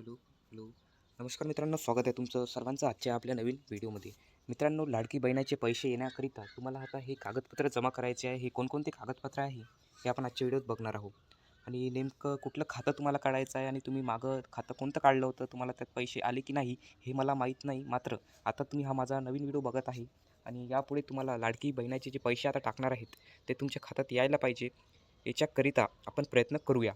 Hello hello. नमस्कार मित्रांनो स्वागत आहे तुमचं सर्वांचं आजच्या आपल्या नवीन व्हिडिओमध्ये. मित्रांनो लाडकी बहिणाचे पैसे येण्याकरिता तुम्हाला आता हे कागदपत्र जमा करायचे आहे. हे कोणकोणते कागदपत्र आहे हे आपण आजच्या व्हिडिओत बघणार आहोत. आणि नेमकं कुठलं खातं तुम्हाला काढायचं आहे आणि तुम्ही मागं खातं कोणतं काढलं होतं तुम्हाला त्यात पैसे आले की नाही हे मला माहीत नाही. मात्र आता तुम्ही हा माझा नवीन व्हिडिओ बघत आहे आणि यापुढे तुम्हाला लाडकी बहिणाचे जे पैसे आता टाकणार आहेत ते तुमच्या खात्यात यायला पाहिजे. याच्याकरिता आपण प्रयत्न करूया.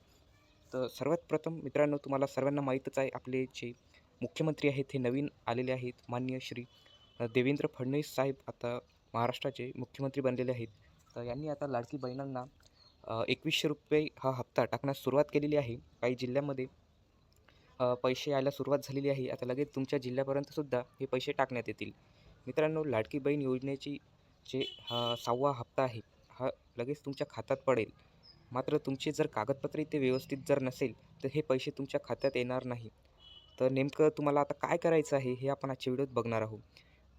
तर सर्वात प्रथम मित्रांनो तुम्हाला सर्वांना माहीतच आहे आपले जे मुख्यमंत्री आहेत हे नवीन आलेले आहेत माननीय श्री देवेंद्र फडणवीस साहेब आता महाराष्ट्राचे मुख्यमंत्री बनलेले आहेत. तर यांनी आता लाडकी बहिणांना एकवीसशे रुपये हा हप्ता टाकण्यास सुरुवात केलेली आहे. काही जिल्ह्यामध्ये पैसे यायला सुरुवात झालेली आहे. आता लगेच तुमच्या जिल्ह्यापर्यंतसुद्धा हे पैसे टाकण्यात येतील. मित्रांनो लाडकी बहीण योजनेची जे हा सहावा हप्ता आहे हा लगेच तुमच्या खात्यात पडेल. मात्र तुमचे जर कागदपत्र इथे व्यवस्थित जर नसेल तर हे पैसे तुमच्या खात्यात येणार नाही. तर नेमकं तुम्हाला आता काय करायचं आहे हे आपण आजच्या व्हिडिओत बघणार आहोत.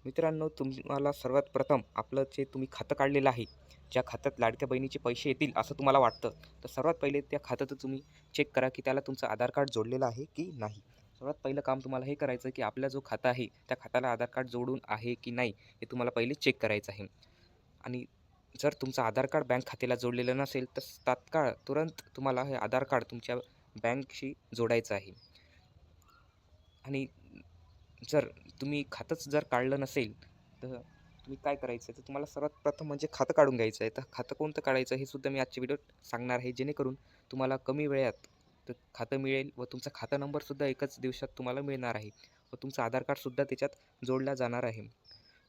मित्रांनो तुम्हाला सर्वात प्रथम आपलं जे तुम्ही खातं काढलेलं आहे ज्या खात्यात लाडक्या बहिणीचे पैसे येतील असं तुम्हाला वाटतं तर सर्वात पहिले त्या खात्यात तुम्ही चेक करा की त्याला तुमचं आधार कार्ड जोडलेलं आहे की नाही. सर्वात पहिलं काम तुम्हाला हे करायचं की आपला जो खाता आहे त्या खात्याला आधार कार्ड जोडून आहे की नाही हे तुम्हाला पहिले चेक करायचं आहे. आणि जर तुमचं आधार कार्ड बँक खात्याला जोडलेलं नसेल तर तात्काळ तुरंत तुम्हाला हे आधार कार्ड तुमच्या बँकशी जोडायचं आहे. आणि जर तुम्ही खातंच जर काढलं नसेल तर तुम्ही काय करायचं? आहे तर तुम्हाला सर्वात प्रथम म्हणजे खातं काढून घ्यायचं आहे. तर खातं कोणतं काढायचं हे सुद्धा मी आजच्या व्हिडिओत सांगणार आहे. जेणेकरून तुम्हाला कमी वेळात तर खातं मिळेल व तुमचा खाता नंबरसुद्धा एकाच दिवसात तुम्हाला मिळणार आहे व तुमचं आधार कार्डसुद्धा त्याच्यात जोडला जाणार आहे.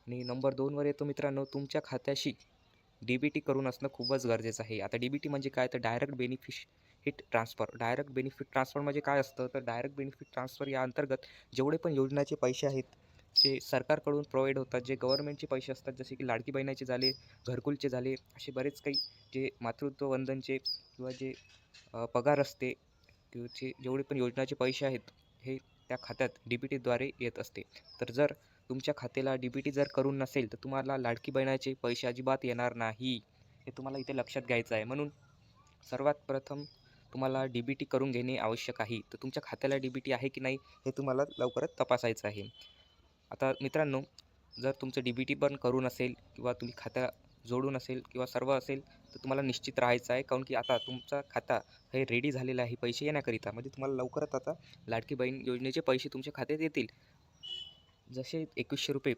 आणि नंबर दोनवर येतो मित्रांनो तुमच्या खात्याशी डी बी टी करून असणं खूपच गरजेचं आहे. आता डी बी टी म्हणजे काय? तर direct benefit transfer direct benefit transfer म्हणजे काय असतं? तर डायरेक्ट बेनिफिट ट्रान्सफर या अंतर्गत जेवढे पण योजनाचे पैसे आहेत जे सरकारकडून प्रोव्हाइड होतात जे गव्हर्नमेंटचे पैसे असतात जसे की लाडकी बहिणाचे झाले घरकुलचे झाले असे बरेच काही जे मातृत्व वंदनचे किंवा जे पगार असते किंवा जे जेवढे पण योजनाचे पैसे आहेत हे त्या खात्यात डी बी टीद्वारे येत असते. तर जर तुमच्या खात्याला डी बी टी जर करून नसेल तर तुम्हाला लाडकी बहिणाचे पैसे अजिबात येणार नाही. हे तुम्हाला इथे लक्षात घ्यायचं आहे. म्हणून सर्वात प्रथम तुम्हाला डी बी टी करून घेणे आवश्यक आहे. तर तुमच्या खात्याला डी बी टी आहे की नाही हे तुम्हाला लवकरच तपासायचं आहे. आता मित्रांनो जर तुमचं डी बी टी पण करून असेल किंवा तुम्ही खात्या जोडून असेल किंवा सर्व असेल तर तुम्हाला निश्चित राहायचं आहे. काऊन की आता तुमचा खाता हे रेडी झालेला आहे पैसे येण्याकरिता. म्हणजे तुम्हाला लवकरच आता लाडकी बहीण योजनेचे पैसे तुमच्या खात्यात येतील. जसे एकवीसशे रुपये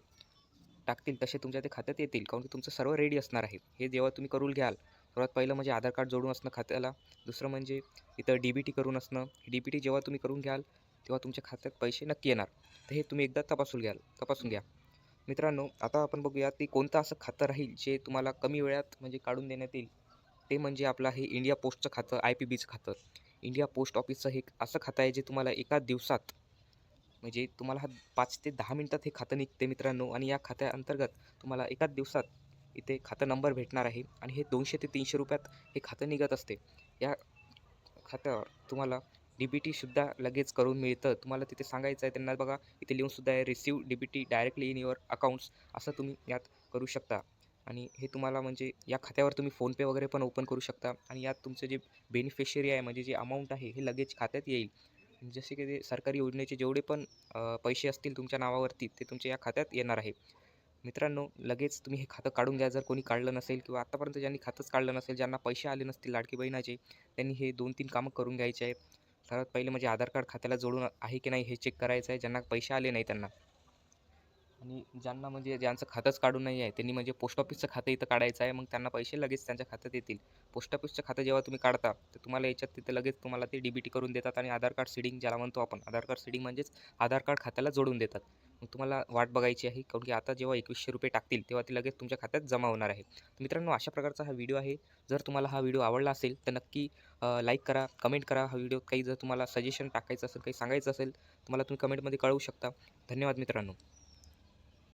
टाकतील तसे तुमच्या ते खात्यात येतील. काऊन की तुमचं सर्व रेडी असणार आहे. हे जेव्हा तुम्ही करून घ्याल सर्वात पहिलं म्हणजे आधार कार्ड जोडून असणं खात्याला. दुसरं म्हणजे इथं डी बी टी करून असणं. डी बी टी जेव्हा तुम्ही करून घ्याल तेव्हा तुमच्या खात्यात पैसे नक्की येणार. तर हे तुम्ही एकदा तपासून घ्याल. तपासून घ्या. मित्रांनो आता आपण बघूया की कोणतं असं खातं राहील जे तुम्हाला कमी वेळात म्हणजे काढून देण्यात येईल. ते म्हणजे आपलं हे इंडिया पोस्टचं खातं आय पी बीचं खातं. इंडिया पोस्ट ऑफिसचं हे एक असं खातं आहे जे तुम्हाला एका दिवसात म्हणजे तुम्हाला हा पाच ते दहा मिनटात हे खातं निघते मित्रांनो. आणि या खात्याअंतर्गत तुम्हाला एकाच दिवसात इथे खातं नंबर भेटणार आहे. आणि हे दोनशे ते तीनशे रुपयात हे खातं निघत असते. या खात्यावर तुम्हाला डी बी टीसुद्धा लगेच करून मिळतं. तुम्हाला तिथे सांगायचं आहे त्यांना बघा इथे लिहूनसुद्धा आहे receive D B T directly in your accounts असं तुम्ही यात करू शकता. आणि हे तुम्हाला म्हणजे या खात्यावर तुम्ही फोनपे वगैरे पण ओपन करू शकता. आणि यात तुमचं जे बेनिफिशियरी आहे म्हणजे जे अमाऊंट आहे हे लगेच खात्यात येईल. जसे की ते सरकारी योजनेचे जेवढे पण पैसे असतील तुमच्या नावावरती ते तुमच्या या खात्यात येणार आहे. मित्रांनो लगेच तुम्ही हे खातं काढून घ्या. जर कोणी काढलं नसेल किंवा आत्तापर्यंत ज्यांनी खातंच काढलं नसेल ज्यांना पैसे आले नसतील लाडकी बहिणाचे त्यांनी हे दोन तीन कामं करून घ्यायचे आहेत. सर्वात पहिले म्हणजे आधार कार्ड खात्याला जोडून आहे की नाही हे चेक करायचं आहे. ज्यांना पैसे आले नाही त्यांना. आणि ज्यांना म्हणजे ज्यांचं खातंच काढून नाही आहे त्यांनी म्हणजे पोस्ट ऑफिसचं खातं इथं काढायचं आहे. मग त्यांना पैसे लगेच त्यांच्या खात्यात येतील. पोस्ट ऑफिसचं खातं जेव्हा तुम्ही काढता तर तुम्हाला याच्यात तिथे लगेच तुम्हाला ते डी बी टी करून देतात आणि आधार कार्ड सीडिंग ज्याला म्हणतो आपण आधार कार्ड सीडिंग म्हणजेच आधार कार्ड खात्याला जोडून देतात. मग तुम्हाला वाट बघायची आहे काऊन की आता जेव्हा एकवीसशे रुपये टाकतील तेव्हा ते लगेच तुमच्या खात्यात जमा होणार आहे. मित्रांनो अशा प्रकारचा हा व्हिडिओ आहे. जर तुम्हाला हा व्हिडिओ आवडला असेल तर नक्की लाईक करा कमेंट करा. हा व्हिडिओ काही जर तुम्हाला सजेशन टाकायचं असेल काही सांगायचं असेल तुम्हाला तुम्ही कमेंटमध्ये कळवू शकता. धन्यवाद मित्रांनो.